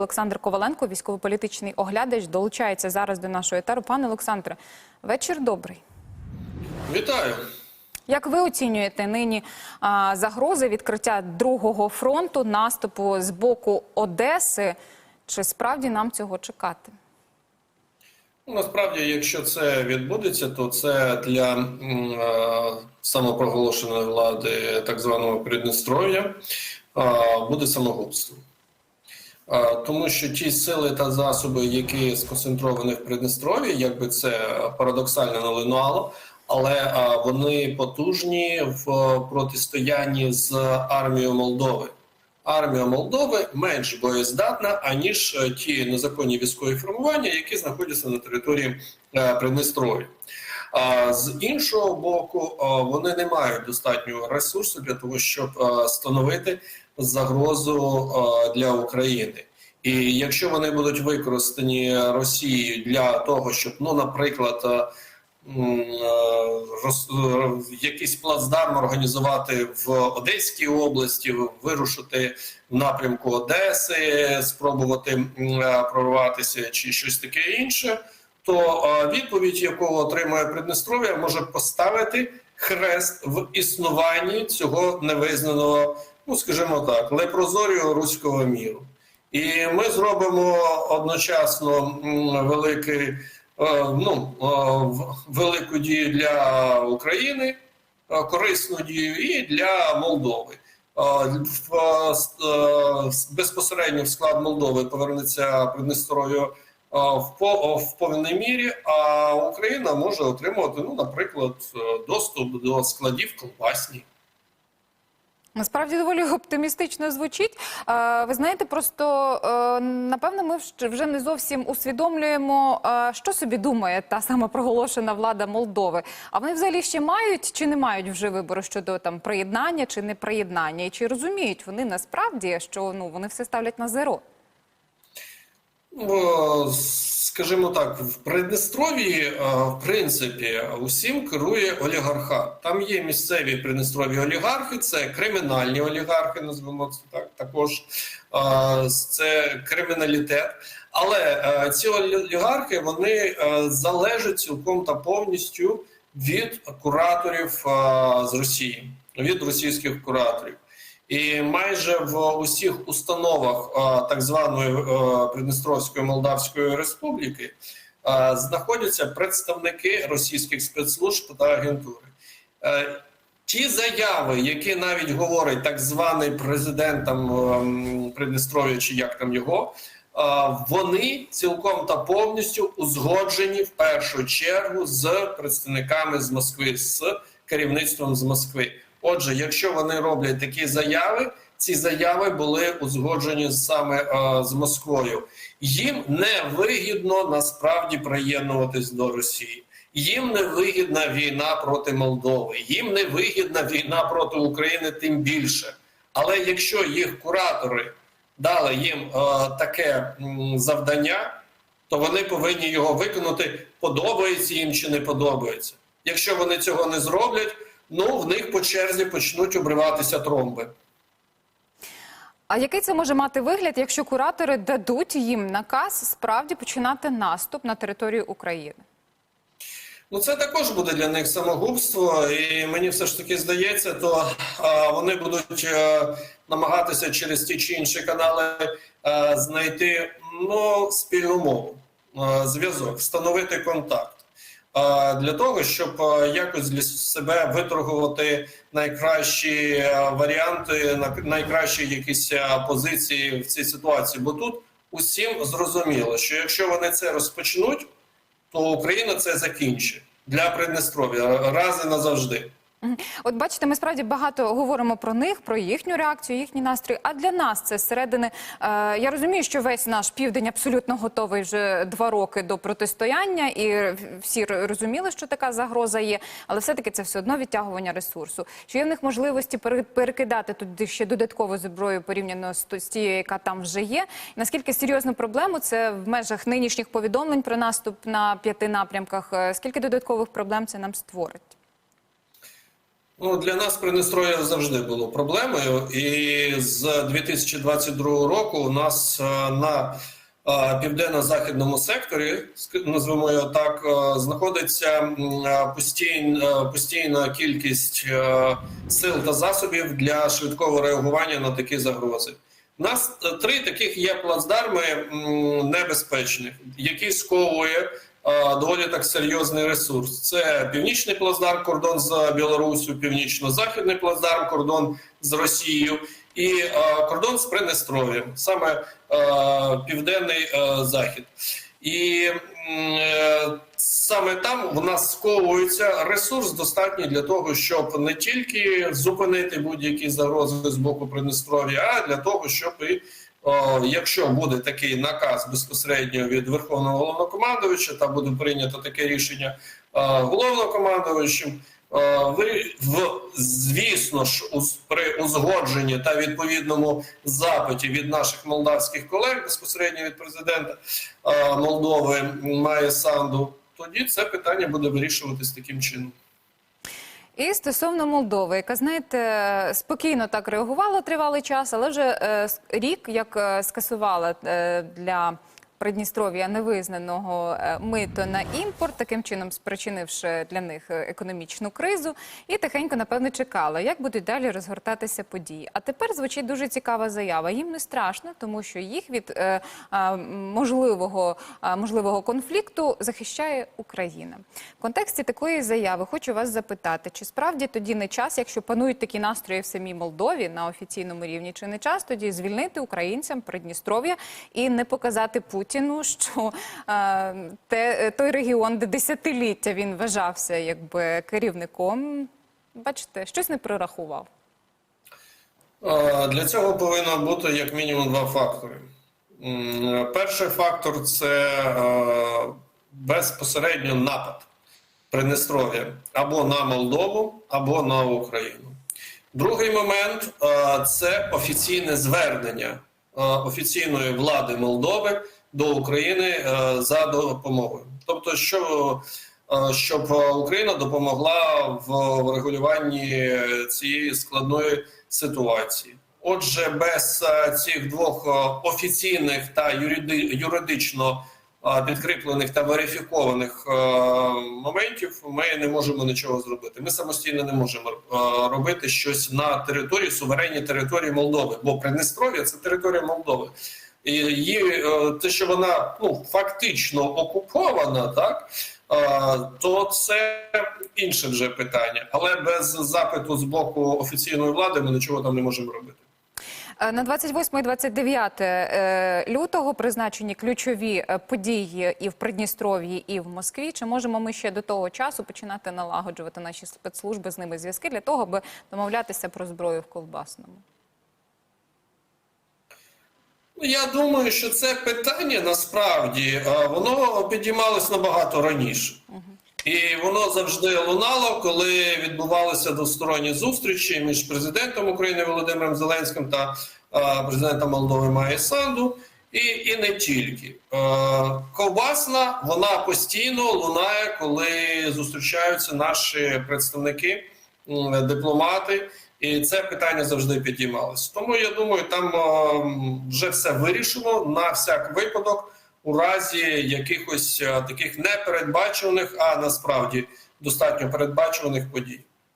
Олександр Коваленко, військово-політичний оглядач, долучається зараз до нашого етеру. Пане Олександре, вечір добрий. Вітаю. Як ви оцінюєте нині а, загрози відкриття другого фронту наступу з боку Одеси? Чи справді нам цього чекати? Ну, Насправді, якщо це відбудеться, то це для м, е, самопроголошеної влади так званого Придністров'я буде самогубством. Е, Тому що ті сили та засоби, які сконцентровані в Придністров'ї, якби це парадоксально не лунало, але е, вони потужні в протистоянні з армією Молдови. Армія Молдови менш боєздатна, аніж е, ті незаконні військові формування, які знаходяться на території Придністров'я. З іншого боку, вони не мають достатнього ресурсу для того, щоб становити загрозу е, для України. І якщо вони будуть використані Росією для того, щоб, ну, наприклад, е, е, роз- якийсь плацдарм організувати в Одеській області, вирушити в напрямку Одеси, спробувати прорватися чи щось таке інше, то відповідь, яку отримує Придністров'я, може поставити хрест в існуванні цього невизнаного, ну скажімо так, лепрозорію руського міру. І ми зробимо одночасно великий, е, ну, е, велику дію для України, е, корисну дію і для Молдови. Безпосередньо в склад Молдови повернеться Придністров'я в повній мірі, а Україна може отримувати, ну, наприклад, доступ до складів колбасні. Насправді доволі оптимістично звучить. Е, Ви знаєте, просто е, напевно, ми вже не зовсім усвідомлюємо, е, що собі думає та сама проголошена влада Молдови. А вони взагалі ще мають чи не мають вже вибору щодо там приєднання чи не приєднання? І чи розуміють вони насправді, що ну вони все ставлять на зеро? Скажімо так, в Придністров'ї, е, в принципі, усім керує олігархат. Там є місцеві придністрові олігархи, це кримінальні олігархи, назвемо це так. Також е, це криміналітет. Але е, ці олігархи вони залежать цілком та повністю від кураторів з Росії, від російських кураторів. І майже в усіх установах е, так званої е, Придністровської Молдавської Республіки е, знаходяться представники російських спецслужб та агентури. Ті заяви, які навіть говорить так званий президент там ем, Придністров'я, чи як там його, вони цілком та повністю узгоджені в першу чергу з представниками з Москви, з керівництвом з Москви. Отже, якщо вони роблять такі заяви, ці заяви були узгоджені саме е, з Москвою. Їм не вигідно насправді приєднуватись до Росії. Їм не вигідна війна проти Молдови, їм не вигідна війна проти України, тим більше. Але якщо їх куратори дали їм е, таке м, завдання, то вони повинні його виконати, подобається їм чи не подобається. Якщо вони цього не зроблять, ну в них по черзі почнуть обриватися тромби. А який це може мати вигляд, якщо куратори дадуть їм наказ справді починати наступ на територію України? Ну, це також буде для них самогубство, і мені все ж таки здається, то а, вони будуть е, намагатися через ті чи інші канали е, знайти ну, спільну мову, е, зв'язок, встановити контакт. Е, Для того щоб е, якось для себе виторгувати найкращі е, варіанти, на- найкращі якісь позиції в цій ситуації. Бо тут усім зрозуміло, що якщо вони це розпочнуть, то Україна це закінчить для Приднестров'я раз і назавжди. От бачите, ми справді багато говоримо про них, про їхню реакцію, їхній настрій. А для нас це зсередини. Е, я розумію, що весь наш південь абсолютно готовий вже два роки до протистояння, і всі розуміли, що така загроза є, але все-таки це все одно відтягування ресурсу. Чи є в них можливості пере- перекидати туди ще додаткову зброю порівняно з тією, яка там вже є? Наскільки серйозну проблему це в межах нинішніх повідомлень про наступ на п'яти напрямках? е, Скільки додаткових проблем це нам створить? Ну, для нас Придністров'я завжди було проблемою, і з 2022 року у нас е, на е, південно-західному секторі, назвемо його так, е, знаходиться м, постійн- е, постійна кількість сил та засобів для швидкого реагування на такі загрози. У нас три таких є плацдарми небезпечних, які сковує доволі так серйозний ресурс. Це північний плацдарм, кордон з Білоруссю, північно-західний плацдарм, кордон з Росією і кордон з Придністров'ям, саме південний захід. І е, саме там в нас сковується ресурс достатній для того, щоб не тільки зупинити будь-які загрози з боку Придністров'я, а для того, щоб і о, якщо буде такий наказ безпосередньо від Верховного головнокомандувача, та буде прийнято таке рішення е, головнокомандувачем, ви в звісно ж при узгодженні та відповідному запиті від наших молдавських колег безпосередньо від президента е, Молдови Майя Санду, тоді це питання буде вирішуватись таким чином. І стосовно Молдови, яка знаєте, спокійно так реагувала тривалий час, але вже е, рік як е, скасувала е, для Придністров'я невизнаного е, мито на імпорт, таким чином спричинивши для них е, економічну кризу, і тихенько напевне чекала, як будуть далі розгортатися події. А тепер звучить дуже цікава заява. Їм не страшно, тому що їх від е, можливого, можливого конфлікту захищає Україна. В контексті такої заяви хочу вас запитати, чи справді тоді не час, якщо панують такі настрої в самій Молдові на офіційному рівні, чи не час тоді звільнити українцям Придністров'я і не показати Путіну, що е, те, той регіон, де десятиліття він вважався якби керівником, бачите, щось не прорахував. Для цього повинно бути як мінімум два фактори. Перший фактор це безпосередньо напад Придністров'я або на Молдову, або на Україну. Другий момент це офіційне звернення офіційної влади Молдови до України е, за допомогою. Тобто, що е, щоб Україна допомогла в врегулюванні цієї складної ситуації. Отже, без е, цих двох офіційних та юридично підкріплених та верифікованих моментів ми не можемо нічого зробити. Ми самостійно не можемо робити щось на території суверенній території Молдови, бо Придністров'я це територія Молдови. Її е, те, що вона ну фактично окупована, так то це інше вже питання. Але без запиту з боку офіційної влади ми нічого там не можемо робити. Е, На 28 і 29 е, лютого призначені ключові події і в Придністров'ї, і в Москві. Чи можемо ми ще до того часу починати налагоджувати наші спецслужби з ними зв'язки для того, аби домовлятися про зброю в Ковбасному? Ну, Я думаю, що це питання насправді е, воно підіймалось набагато раніше. І воно завжди лунало, коли відбувалися двосторонні зустрічі між президентом України Володимиром Зеленським та е, президентом Молдови Майя Санду. І, і не тільки. Е, ковбасна вона постійно лунає, коли зустрічаються наші представники, дипломати, і це питання завжди підіймалось. Тому я думаю, там е, вже все вирішено на всяк випадок у разі якихось е, таких непередбачуваних, а насправді достатньо передбачуваних подій.